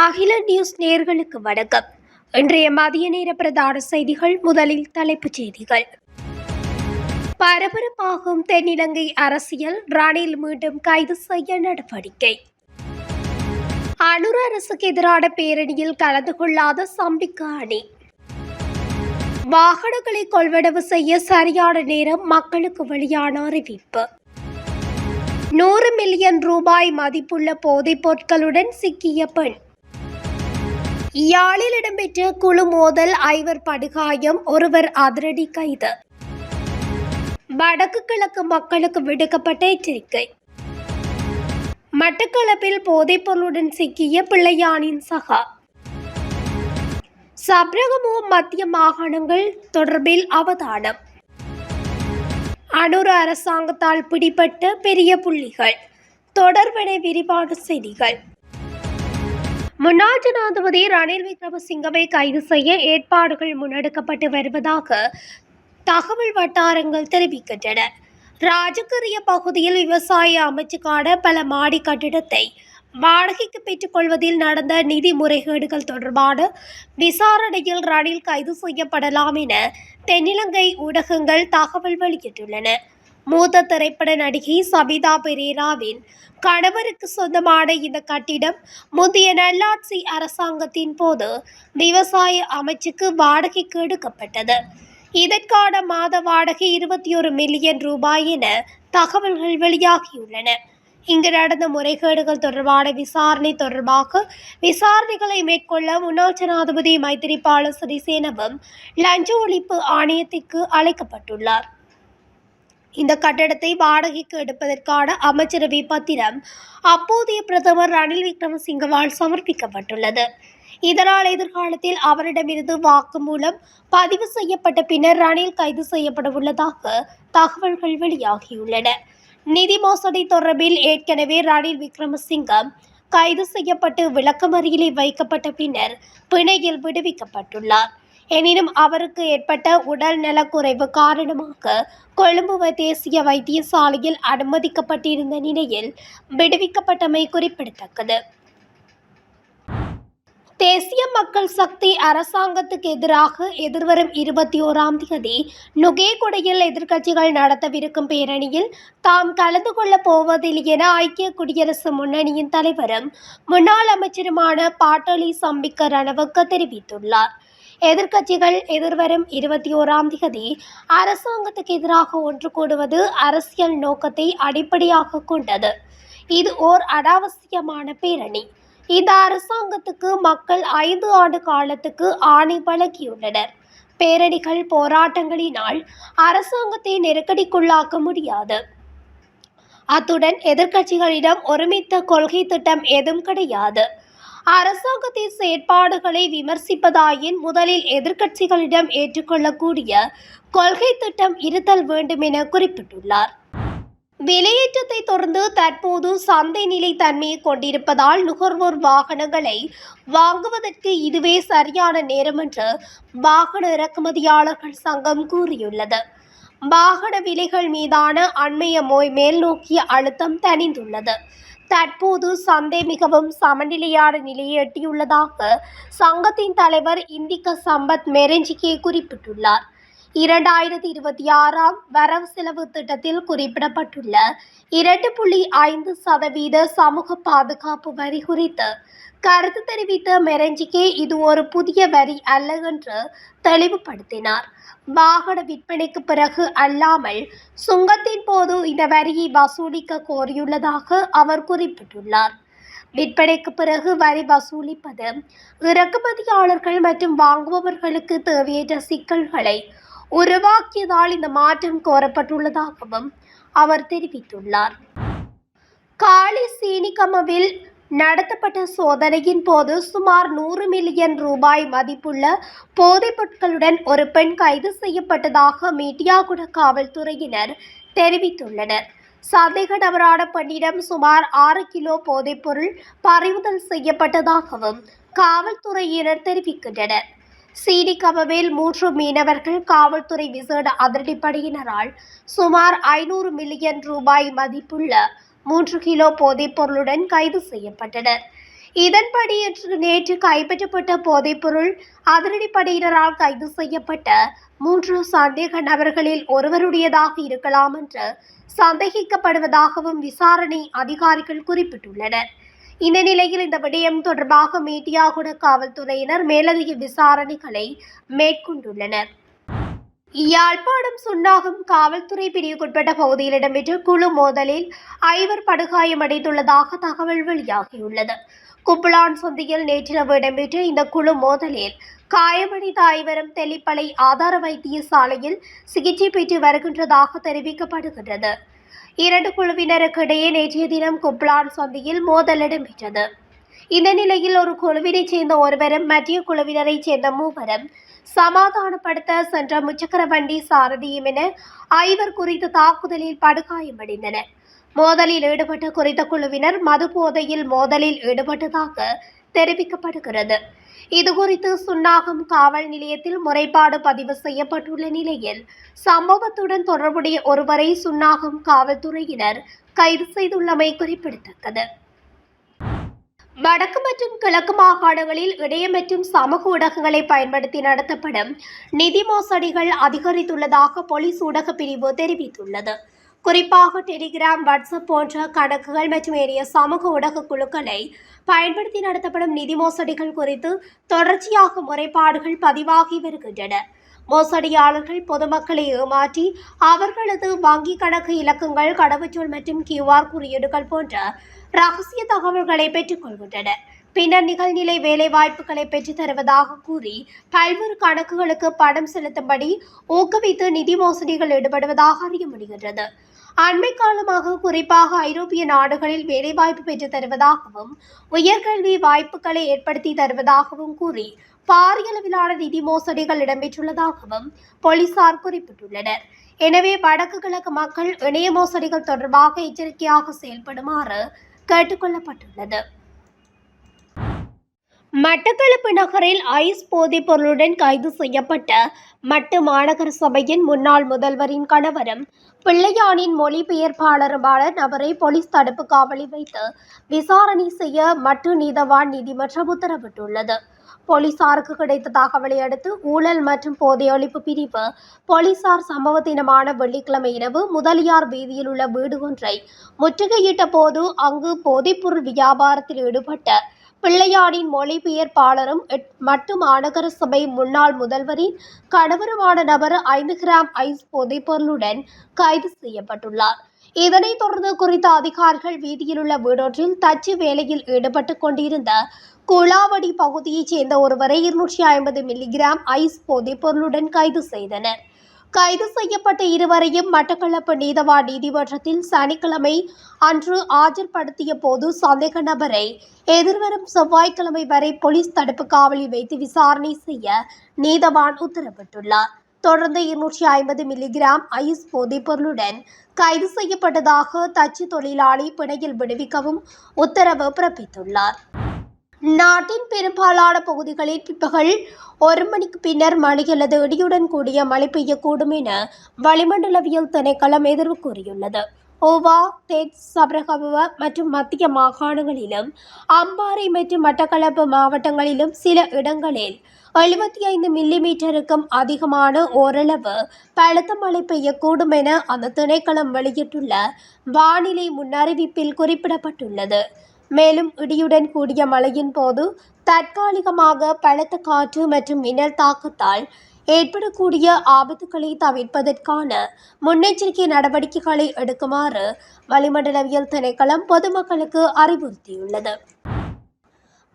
அகில நியூஸ் நேர்களுக்கு வணக்கம். இன்றைய மதிய நேர பிரதான செய்திகள் முதலில் தலைப்புச் செய்திகள். பரபரப்பாகும் தென்னிலங்கை அரசியல் ரணில் மீண்டும் கைது செய்ய நடவடிக்கை. அனுர் அரசுக்கு எதிரான பேரணியில் கலந்து கொள்ளாத சம்பிக்க அணி வாகனங்களை கொள்வனவு செய்ய சரியான நேரம் மக்களுக்கு வெளியான அறிவிப்பு. நூறு மில்லியன் ரூபாய் மதிப்புள்ள போதைப் பொருட்களுடன் சிக்கிய பெண். யாழில் இடம்பெற்ற குழு மோதல் ஐவர் படுகாயம் ஒருவர் அதிரடி கைது. வடக்கு கிழக்கு மக்களுக்கு விடுக்கப்பட்ட எச்சரிக்கை. மட்டக்களப்பில் போதைப்பொருளுடன் சிக்கிய பிள்ளையானின் சகா. சப்ரகமோ மத்திய மாகாணங்கள் தொடர்பில் அவதானம். அனுர அரசாங்கத்தால் பிடிபட்ட பெரிய புள்ளிகள். தொடர்பட விரிவான செய்திகள். முன்னாள் ஜனாதிபதி ரணில் விக்ரமசிங்கவை கைது செய்ய ஏற்பாடுகள் முன்னெடுக்கப்பட்டு வருவதாக தகவல் வட்டாரங்கள் தெரிவிக்கின்றன. ராஜகரிய பகுதியில் விவசாய அமைச்சுக்கான பல மாடி கட்டிடத்தை வாடகைக்கு பெற்றுக்கொள்வதில் நடந்த நிதி முறைகேடுகள் தொடர்பான விசாரணையில் ரணில் கைது செய்யப்படலாம் என தென்னிலங்கை ஊடகங்கள் தகவல் வெளியிட்டுள்ளன. மூத்த திரைப்பட நடிகை சபிதா பெரேராவின் கணவருக்கு சொந்தமான இந்த கட்டிடம் முந்தைய நல்லாட்சி அரசாங்கத்தின் போது விவசாய அமைச்சுக்கு வாடகைக்கு எடுக்கப்பட்டது. இதற்கான மாத வாடகை இருபத்தி ஒரு மில்லியன் ரூபாய் என தகவல்கள் வெளியாகியுள்ளன. இங்கு நடந்த முறைகேடுகள் தொடர்பான விசாரணை தொடர்பாக விசாரணைகளை மேற்கொள்ள முன்னாள் ஜனாதிபதி மைத்திரிபால சிறிசேனவும் லஞ்ச ஒழிப்பு ஆணையத்திற்கு அழைக்கப்பட்டுள்ளார். இந்த கட்டடத்தை வாடகைக்கு எடுப்பதற்கான அமைச்சரவை பத்திரம் அப்போதைய பிரதமர் ரணில் விக்ரமசிங்கவால் சமர்ப்பிக்கப்பட்டுள்ளது. இதனால் எதிர்காலத்தில் அவரிடமிருந்து வாக்குமூலம் பதிவு செய்யப்பட்ட பின்னர் ரணில் கைது செய்யப்பட உள்ளதாக தகவல்கள் வெளியாகியுள்ளன. நிதி மோசடி தொடர்பில் ஏற்கனவே ரணில் விக்ரமசிங்கம் கைது செய்யப்பட்டு விளக்கமறியலில் வைக்கப்பட்ட பின்னர் பிணையில் விடுவிக்கப்பட்டுள்ளார். எனினும் அவருக்கு ஏற்பட்ட உடல் நலக்குறைவு காரணமாக கொழும்பு தேசிய வைத்தியசாலையில் அனுமதிக்கப்பட்டிருந்த நிலையில் விடுவிக்கப்பட்டமை குறிப்பிடத்தக்கது. தேசிய மக்கள் சக்தி அரசாங்கத்துக்கு எதிராக எதிர்வரும் இருபத்தி ஓராம் தேதி நுகேகுடையில் எதிர்க்கட்சிகள் நடத்தவிருக்கும் பேரணியில் தாம் கலந்து கொள்ளப் போவதில்லை என ஐக்கிய குடியரசு முன்னணியின் தலைவரும் முன்னாள் அமைச்சருமான பாட்டலி சம்பிக்க ரணவக்க தெரிவித்துள்ளார். எதிர்க்கட்சிகள் எதிர்வரும் இருபத்தி ஓராம் தேதி அரசாங்கத்துக்கு எதிராக ஒன்று கூடுவது அரசியல் நோக்கத்தை அடிப்படையாக கொண்டது. இது ஓர் அனாவசியமான பேரணி. இந்த அரசாங்கத்துக்கு மக்கள் ஐந்து ஆண்டு காலத்துக்கு ஆணை வழங்கியுள்ளனர். பேரணிகள் போராட்டங்களினால் அரசாங்கத்தை நெருக்கடிக்குள்ளாக்க முடியாது. அத்துடன் எதிர்க்கட்சிகளிடம் ஒருமித்த கொள்கை திட்டம் எதுவும் கிடையாது. அரசாங்கத்தின் செயற்பாடுகளை விமர்சிப்பதாயின் முதலில் எதிர்க்கட்சிகளிடம் ஏற்றுக்கொள்ளக்கூடிய கொள்கை திட்டம் இருத்தல் வேண்டும் என குறிப்பிட்டுள்ளார். விலையேற்றத்தை தொடர்ந்து தற்போது சந்தை நிலை தன்மையை கொண்டிருப்பதால் நுகர்வோர் வாகனங்களை வாங்குவதற்கு இதுவே சரியான நேரம் என்று வாகன இறக்குமதியாளர்கள் சங்கம் கூறியுள்ளது. வாகன விலைகள் மீதான அண்மைய மோய் மேல் நோக்கிய அழுத்தம் தணிந்துள்ளது. தற்போது சந்தை மிகவும் சமநிலையான நிலையை எட்டியுள்ளதாக சங்கத்தின் தலைவர் இந்திக்க சம்பத் மெரெஞ்சிகே குறிப்பிட்டுள்ளார். இரண்டாயிரத்தி இருபத்தி ஆறாம் வரவு செலவு திட்டத்தில் குறிப்பிடப்பட்டுள்ள இரண்டு புள்ளி ஐந்து சதவீத சமூக பாதுகாப்பு வரி குறித்து கருத்து தெரிவித்த மெரஞ்சிக்கே இது ஒரு புதிய வரி அல்ல என்று தெளிவுபடுத்தினார். வாகன விற்பனைக்கு பிறகு அல்லாமல் சுங்கத்தின் போது இந்த வரியை வசூலிக்க கோரியுள்ளதாக அவர் குறிப்பிட்டுள்ளார். விற்பனைக்கு பிறகு வரி வசூலிப்பது இறக்குமதியாளர்கள் மற்றும் வாங்குபவர்களுக்கு தேவையற்ற சிக்கல்களை உருவாக்கியதால் இந்த மாற்றம் கோரப்பட்டுள்ளதாகவும் அவர் தெரிவித்துள்ளார். காளி சீனிகமவில் நடத்தப்பட்ட சோதனையின் போது சுமார் நூறு மில்லியன் ரூபாய் மதிப்புள்ள போதைப் பொருட்களுடன் ஒரு பெண் கைது செய்யப்பட்டதாக மீட்டியாகுட காவல்துறையினர் தெரிவித்துள்ளனர். சந்தேக நபரான பெண்ணிடம் சுமார் ஆறு கிலோ போதைப்பொருள் பறிமுதல் செய்யப்பட்டதாகவும் காவல்துறையினர் தெரிவிக்கின்றனர். சீனிகமவில் மூன்று மீனவர்கள் காவல்துறை விசேட அதிரடிப்படையினரால் சுமார் ஐநூறு மில்லியன் ரூபாய் மதிப்புள்ள மூன்று கிலோ போதைப்பொருளுடன் கைது செய்யப்பட்டனர். இதன்படி இன்று நேற்று கைப்பற்றப்பட்ட போதைப்பொருள் அதிரடிப்படையினரால் கைது செய்யப்பட்ட மூன்று சந்தேக நபர்களில் ஒருவருடையதாக இருக்கலாம் என்று சந்தேகிக்கப்படுவதாகவும் விசாரணை அதிகாரிகள் குறிப்பிட்டுள்ளனர். இந்த நிலையில் இந்த விடயம் தொடர்பாக மீடியாகுட காவல்துறையினர் மேலதிக விசாரணைகளை மேற்கொண்டுள்ளனர். யாழ்ப்பாணம் சுன்னாகம் காவல்துறை பிரிவுக்குட்பட்ட பகுதியில் இடம்பெற்ற குழு மோதலில் ஐவர் படுகாயமடைந்துள்ளதாக தகவல் வெளியாகியுள்ளது. குப்பலான் சந்தியில் நேற்றிரவு இடம்பெற்ற இந்த குழு மோதலில் காயமடைந்த ஐவரும் தெளிப்பளை ஆதார வைத்தியசாலையில் சிகிச்சை பெற்று வருகின்றதாக தெரிவிக்கப்படுகின்றது. இரண்டு குழுவினருக்கு இடையே நேற்றைய தினம் குப்லான் சந்தியில் மோதல் இடம்பெற்றது இந்த நிலையில் ஒரு குழுவினைச் சேர்ந்த ஒருவரும் மற்ற குழுவினரைச் சேர்ந்த மூவரும் சமாதானப்படுத்த சென்ற முச்சக்கர வண்டி சாரதியும் என ஐவர் குறித்த தாக்குதலில் படுகாயமடைந்தனர். மோதலில் ஈடுபட்ட குறித்த குழுவினர் மது போதையில் மோதலில் ஈடுபட்டதாக தெரிவிக்கப்படுகிறது. இதுகுறித்து சுன்னாகம் காவல் நிலையத்தில் முறைப்பாடு பதிவு செய்யப்பட்டுள்ள நிலையில் சம்பவத்துடன் தொடர்புடைய ஒருவரை சுன்னாகம் காவல்துறையினர் கைது செய்துள்ளமை குறிப்பிடத்தக்கது. வடக்கு மற்றும் கிழக்கு மாகாணங்களில் இணைய மற்றும் சமூக ஊடகங்களை பயன்படுத்தி நடத்தப்படும் நிதி மோசடிகள் அதிகரித்துள்ளதாக போலீஸ் ஊடக பிரிவு தெரிவித்துள்ளது. குறிப்பாக டெலிகிராம் வாட்ஸ்அப் போன்ற கணக்குகள் மற்றும் ஏனைய சமூக ஊடக குழுக்களை பயன்படுத்தி நடத்தப்படும் நிதி மோசடிகள் குறித்து தொடர்ச்சியாக முறைப்பாடுகள் பதிவாகி வருகின்றன. மோசடியாளர்கள் பொதுமக்களை ஏமாற்றி அவர்களது வங்கி கணக்கு இலக்கங்கள் கடவுச்சொல் மற்றும் கியூஆர் குறியீடுகள் போன்ற ரகசிய தகவல்களை பெற்றுக்கொள்கின்றனர் பின்னர் நிகழ்நிலை வேலை வாய்ப்புகளை தருவதாக கூறி பல்வேறு கணக்குகளுக்கு பணம் செலுத்தும்படி ஊக்குவித்து நிதி மோசடிகள் ஈடுபடுவதாக அறிய முடிகின்றது. அண்மை காலமாக குறிப்பாக ஐரோப்பிய நாடுகளில் வேலைவாய்ப்பு பெற்று தருவதாகவும் உயர்கல்வி வாய்ப்புகளை ஏற்படுத்தி தருவதாகவும் கூறி பாரியளவிலான நிதி மோசடிகள் இடம்பெற்றுள்ளதாகவும் போலீசார் குறிப்பிட்டுள்ளனர். எனவே வடக்கு கிழக்கு மக்கள் இணைய மோசடிகள் தொடர்பாக எச்சரிக்கையாக செயல்படுமாறு கேட்டுக்கொள்ளப்பட்டுள்ளது. மட்டக்களப்பு நகரில் ஐஸ் போதைப் பொருளுடன் கைது செய்யப்பட்ட மட்டு மாநகர சபையின் முன்னாள் முதல்வரின் கணவரும் பிள்ளையானின் மொழிபெயர்ப்பாளருமான நபரை போலீஸ் தடுப்பு காவலில் வைத்து விசாரணை செய்ய மட்டு நீதவான் நீதிமன்றம் உத்தரவிட்டுள்ளது. போலீசாருக்கு கிடைத்த தகவலை அடுத்து ஊழல் மற்றும் போதையொழிப்பு பிரிவு போலீசார் சம்பவ தினமான வெள்ளிக்கிழமை இரவு முதலியார் வீதியில் உள்ள வீடு ஒன்றை முற்றுகையிட்ட போது அங்கு போதைப்பொருள் வியாபாரத்தில் ஈடுபட்ட பிள்ளையாடின் மொழிபெயர்ப்பாளரும் எட்- மட்டு மாநகர சபை முன்னாள் முதல்வரின் கணவருமான நபர் ஐந்து கிராம் ஐஸ் போதைப்பொருளுடன் கைது செய்யப்பட்டுள்ளார். இதனைத் தொடர்ந்து குறித்த அதிகாரிகள் வீதியிலுள்ள வீடொன்றில் தச்சு வேலையில் ஈடுபட்டு கொண்டிருந்த குளாவடி பகுதியைச் சேர்ந்த ஒருவரை இருநூற்றி ஐம்பது மில்லிகிராம் ஐஸ் போதைப்பொருளுடன் கைது செய்தனர். கைது செய்யப்பட்ட இருவரையும் மட்டக்களப்பு நீதவான் நீதிமன்றத்தில் சனிக்கிழமை அன்று ஆஜர்படுத்திய போது சந்தேக நபரை எதிர்வரும் செவ்வாய்க்கிழமை வரை போலீஸ் தடுப்பு காவலில் வைத்து விசாரணை செய்ய நீதவான் உத்தரவிட்டுள்ளார். தொடர்ந்து இருநூற்றி ஐம்பது மில்லிகிராம் ஐஸ் போதைப்பொருளுடன் கைது செய்யப்பட்டதாக தச்சு தொழிலாளி பிணையில் விடுவிக்கவும் உத்தரவு பிறப்பித்துள்ளார். நாட்டின் பெரும்பாலான பகுதிகளில் பிற்பகல் ஒரு மணிக்கு பின்னர் மழை அல்லது இடியுடன் கூடிய மழை பெய்யக்கூடும் என வளிமண்டலவியல் திணைக்களம் எதிர்வு கூறியுள்ளது. ஓவா தென் சபரகமுவ மற்றும் மத்திய மாகாணங்களிலும் அம்பாறை மற்றும் மட்டக்களப்பு மாவட்டங்களிலும் சில இடங்களில் எழுபத்தி ஐந்து மில்லிமீட்டருக்கும் அதிகமான ஓரளவு பலத்த மழை பெய்யக்கூடும் என அந்த திணைக்களம் வெளியிட்டுள்ள வானிலை முன்னறிவிப்பில் குறிப்பிடப்பட்டுள்ளது. மேலும் இடியுடன் கூடிய மழையின் போது தற்காலிகமாக பலத்த காற்று மற்றும் மின்னல் தாக்கத்தால் ஏற்படக்கூடிய ஆபத்துக்களை தவிர்ப்பதற்கான முன்னெச்சரிக்கை நடவடிக்கைகளை எடுக்குமாறு வளிமண்டலவியல் திணைக்களம் பொதுமக்களுக்கு அறிவுறுத்தியுள்ளது.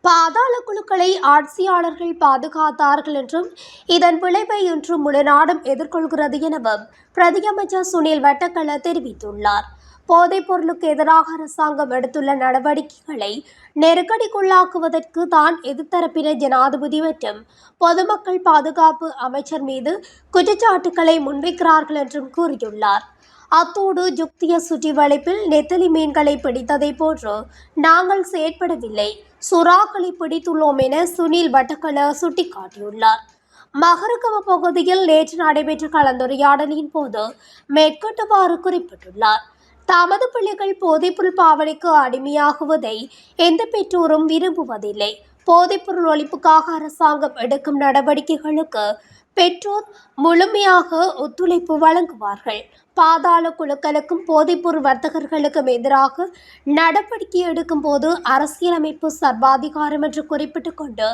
பாதாள குழுக்களை ஆட்சியாளர்கள் பாதுகாத்தார்கள் என்றும் இதன் விளைவை இன்று முழு நாடும் எதிர்கொள்கிறது எனவும் பிரதியமைச்சர் சுனில் வட்டக்கல தெரிவித்துள்ளார். போதைப் பொருளுக்கு எதிராக அரசாங்கம் எடுத்துள்ள நடவடிக்கைகளை நெருக்கடிக்குள்ளாக்குவதற்கு தான் எதிர்த்தரப்பினர் ஜனாதிபதி மற்றும் பொதுமக்கள் பாதுகாப்பு அமைச்சர் மீது குற்றச்சாட்டுக்களை முன்வைக்கிறார்கள் என்றும் கூறியுள்ளார். அத்தோடு ஜுக்திய சுற்றி வளைப்பில் நெத்தலி மீன்களை பிடித்ததை போன்று நாங்கள் செயற்படவில்லை. சுறாக்களை பிடித்துள்ளோம் என சுனில் வட்டக்கல சுட்டிக்காட்டியுள்ளார். மகரகம பகுதியில் நேற்று நடைபெற்ற கலந்துரையாடலின் போது மேற்கொண்டவாறு குறிப்பிட்டுள்ளார். தமது பிள்ளைகள் போதைப்பொருள் பாவனைக்கு அடிமையாகுவதை எந்த பெற்றோரும் விரும்புவதில்லை. போதைப்பொருள் ஒழிப்புக்காக அரசாங்கம் எடுக்கும் நடவடிக்கைகளுக்கு பெற்றோர் முழுமையாக ஒத்துழைப்பு வழங்குவார்கள். பாதாள குழுக்களுக்கும் போதைப்பொருள் வர்த்தகர்களுக்கும் எதிராக நடவடிக்கை எடுக்கும் போது அரசியலமைப்பு சர்வாதிகாரம் என்று குறிப்பிட்டுக் கொண்டு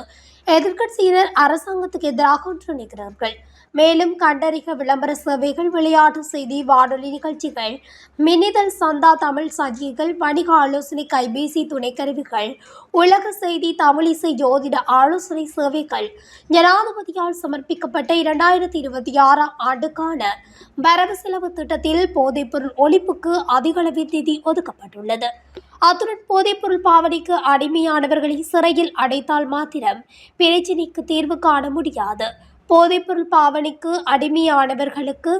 எதிர்கட்சியினர் அரசாங்கத்துக்கு எதிராக ஒன்றிணைகிறார்கள் மேலும் கண்டறிக விளம்பர சேவைகள் விளையாட்டு செய்தி வானொலி நிகழ்ச்சிகள் மினிதல் சந்தா தமிழ் சஞ்சிகைகள் வணிக ஆலோசனை கைபேசி துணைக்கருவிகள் உலக செய்தி தமிழிசை ஜோதிட ஆலோசனை சேவைகள் ஜனாதிபதியால் சமர்ப்பிக்கப்பட்ட இரண்டாயிரத்தி இருபத்தி ஆறாம் ஆண்டுக்கான வரவு செலவு திட்டத்தில் போதைப்பொருள் ஒழிப்புக்கு அதிகளவில் நிதி ஒதுக்கப்பட்டுள்ளது. அத்துடன் போதைப்பொருள் பாவனைக்கு அடிமையானவர்களை சிறையில் அடைத்தால் மாத்திரம் பிரச்சினைக்கு தீர்வு காண முடியாது. போதைப்பொருள் பாவனைக்கு அடிமையானவர்களுக்கு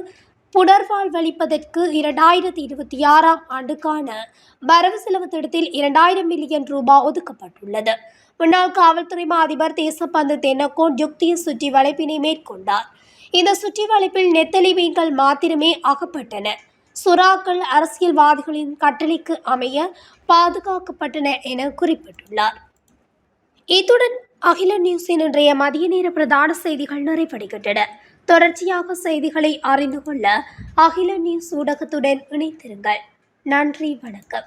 புனர்வாழ்வளிப்பதற்கு இரண்டாயிரத்தி இருபத்தி ஆறாம் ஆண்டுக்கான வரவு செலவு திட்டத்தில் இரண்டாயிரம் மில்லியன் ரூபாய் ஒதுக்கப்பட்டுள்ளது. முன்னாள் காவல்துறை மா அதிபர் தேசப்பந்து தென்னக்கோன் யுக்தியை சுற்றி வளைப்பினை மேற்கொண்டார். இந்த சுற்றி வளைப்பில் நெத்தலி மீன்கள் மாத்திரமே அகப்பட்டன சுறாக்கள் அரசியல்வாதிகளின் கட்டளைக்கு அமைய பாதுகாக்கப்பட்டன என குறிப்பிட்டுள்ளார். இத்துடன் அகில நியூஸின் இன்றைய மதிய நேர பிரதான செய்திகள் நிறைவடைகின்றன. தொடர்ச்சியாக செய்திகளை அறிந்து கொள்ள அகில நியூஸ் ஊடகத்துடன் இணைத்திருங்கள் நன்றி வணக்கம்.